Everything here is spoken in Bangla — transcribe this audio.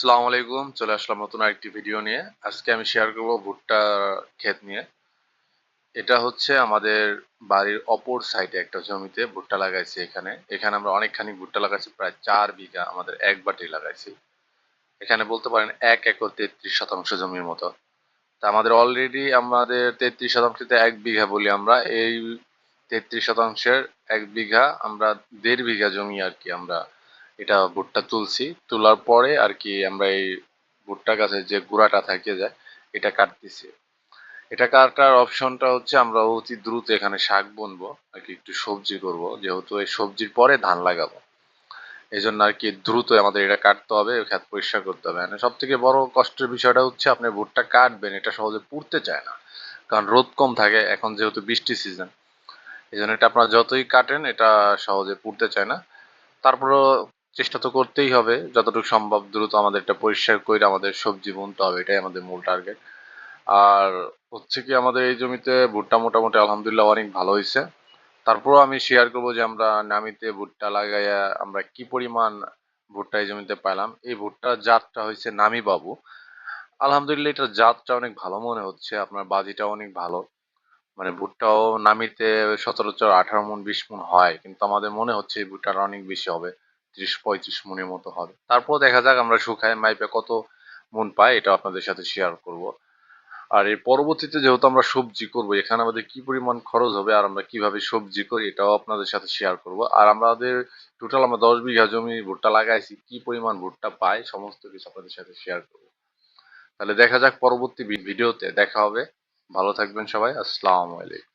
আসসালামু আলাইকুম, চলে আসলাম নতুন আরেকটি ভিডিও নিয়ে। আজকে আমি শেয়ার করব ভুট্টা ক্ষেত নিয়ে। এটা হচ্ছে আমাদের বাড়ির অপর সাইডে একটা জমিতে ভুট্টা লাগাইছি এখানে। এখানে আমরা অনেকখানি ভুট্টা লাগাইছি, প্রায় চার বিঘা আমাদের এক বাটি লাগাইছি। এখানে বলতে পারেন এক একর তেত্রিশ শতাংশ জমির মতো। তা আমাদের অলরেডি আমাদের তেত্রিশ শতাংশতে এক বিঘা বলি আমরা। এই তেত্রিশ শতাংশের এক বিঘা আমরা দেড় বিঘা জমি আর কি আমরা এটা ভুট্টা তুলছি। তোলার পরে আর কি আমরা এই ভুট্টা গাছের যে গুঁড়াটা থাকে যায়, এটা কাটতেছি। এটা কাটার অপশনটা হচ্ছে আমরা অতি দ্রুত এখানে শাক বুনবো, আর কি একটু সবজি করব, যেহেতু এই সবজির পরে ধান লাগাবো। এই জন্য আর কি দ্রুত আমাদের এটা কাটতে হবে খেত পরিষ্কার করতে হবে। মানে সব থেকে বড় কষ্টের বিষয়টা হচ্ছে আপনি ভুট্টা কাটবেন, এটা সহজে পুড়তে চায় না। কারণ রোদ কম থাকে, এখন যেহেতু বৃষ্টি সিজন এই জন্য এটা আপনারা যতই কাটেন, এটা সহজে পুড়তে চায় না। তারপরও চেষ্টা তো করতেই হবে। যতটুকু সম্ভব দ্রুত আমাদের এটা পরিষ্কার করে আমাদের সবজি বুনতে হবে, এটাই আমাদের মূল টার্গেট আর হচ্ছে কি আমাদের এই জমিতে ভুট্টা মোটামুটি আলহামদুলিল্লাহ অনেক ভালো হয়েছে তারপরও আমি শেয়ার করব যে আমরা নামিতে ভুট্টা লাগাইয়া আমরা কি পরিমাণ ভুট্টা এই জমিতে পাইলাম। এই ভুট্টার জাতটা হয়েছে নামি বাবু আলহামদুলিল্লাহ এটার জাতটা অনেক ভালো মনে হচ্ছে, আপনার বাজিটা অনেক ভালো। মানে ভুট্টাও নামিতে সচরাচর আঠারো মন, বিশ মন হয়, কিন্তু আমাদের মনে হচ্ছে এই ভুট্টাটা অনেক বেশি হবে। ত্রিশ পঁয়ত্রিশ মনের মতো হবে। তারপর দেখা যাক আমরা শুকায় মাইপে কত মন পাই এটা আপনাদের সাথে শেয়ার করব। আর এর পরবর্তীতে যেহেতু আমরা সবজি করব, এখানে আমাদের কি পরিমাণ খরচ হবে আর আমরা কীভাবে সবজি করি, এটাও আপনাদের সাথে শেয়ার করব। আর আমাদের টোটাল আমরা দশ বিঘা জমি ভুট্টা লাগাইছি, কি পরিমাণ ভুট্টা পাই সমস্ত কিছু আপনাদের সাথে শেয়ার করব। তাহলে দেখা যাক পরবর্তী ভিডিওতে, দেখা হবে। ভালো থাকবেন সবাই, আসসালামু আলাইকুম।